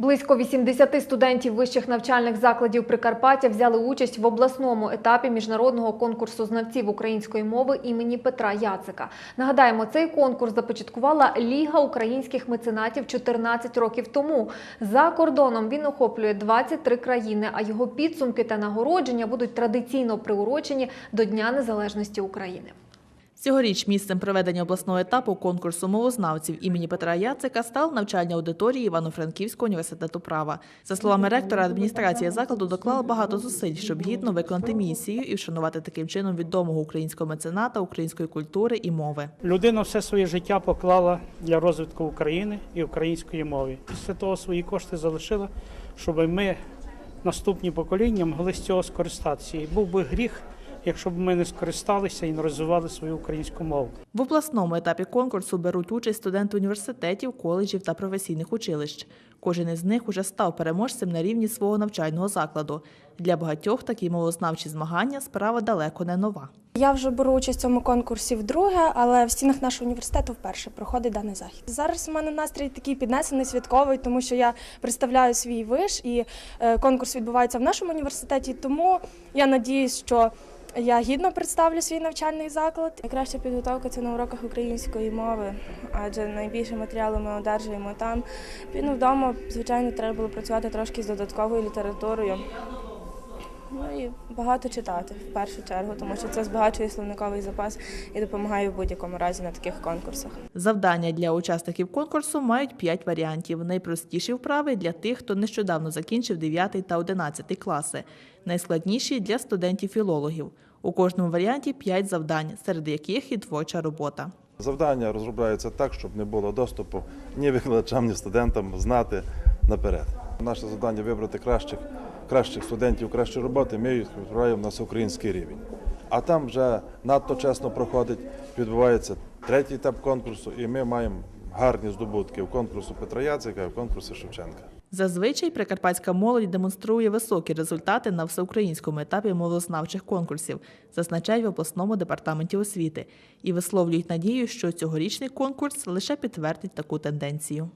Близько 80 студентів вищих навчальних закладів Прикарпаття взяли участь в обласному етапі міжнародного конкурсу знавців української мови імені Петра Яцика. Нагадаємо, цей конкурс започаткувала Ліга українських меценатів 14 років тому. За кордоном він охоплює 23 країни, а його підсумки та нагородження будуть традиційно приурочені до Дня Незалежності України. Цьогоріч місцем проведення обласного етапу конкурсу мовознавців імені Петра Яцика став навчальні аудиторії Івано-Франківського університету права. За словами ректора, адміністрація закладу доклала багато зусиль, щоб гідно виконати місію і вшанувати таким чином відомого українського мецената української культури і мови. Людина все своє життя поклала для розвитку України і української мови. Після того свої кошти залишила, щоб ми, наступні покоління, могли з цього скористатися. І був би гріх, якщо б ми не скористалися і не розвивали свою українську мову. В обласному етапі конкурсу беруть участь студенти університетів, коледжів та професійних училищ. Кожен із них уже став переможцем на рівні свого навчального закладу. Для багатьох такі мовознавчі змагання справа далеко не нова. Я вже беру участь в цьому конкурсі вдруге, але в стінах нашого університету вперше проходить даний захід. Зараз у мене настрій такий піднесений, святковий, тому що я представляю свій виш і е, конкурс відбувається в нашому університеті. Тому я надіюсь, що я гідно представлю свій навчальний заклад. Найкраща підготовка це на уроках української мови, адже найбільше матеріалу ми одержуємо там. Ну, вдома, звичайно, треба було працювати трошки з додатковою літературою. Ну і багато читати в першу чергу, тому що це збагачує словниковий запас і допомагає в будь-якому разі на таких конкурсах. Завдання для учасників конкурсу мають п'ять варіантів. Найпростіші вправи для тих, хто нещодавно закінчив 9 та 11 класи. Найскладніші для студентів-філологів. У кожному варіанті п'ять завдань, серед яких і творча робота. Завдання розробляються так, щоб не було доступу ні викладачам, ні студентам знати наперед. Наше завдання вибрати кращих, кращих студентів, кращі роботи. Ми їх відправляємо на всеукраїнський рівень. А там вже надто чесно проходить, відбувається третій етап конкурсу, і ми маємо гарні здобутки в конкурсу Петра Яцика в конкурсі Шевченка. Зазвичай прикарпатська молодь демонструє високі результати на всеукраїнському етапі мовознавчих конкурсів, зазначають в обласному департаменті освіти, і висловлюють надію, що цьогорічний конкурс лише підтвердить таку тенденцію.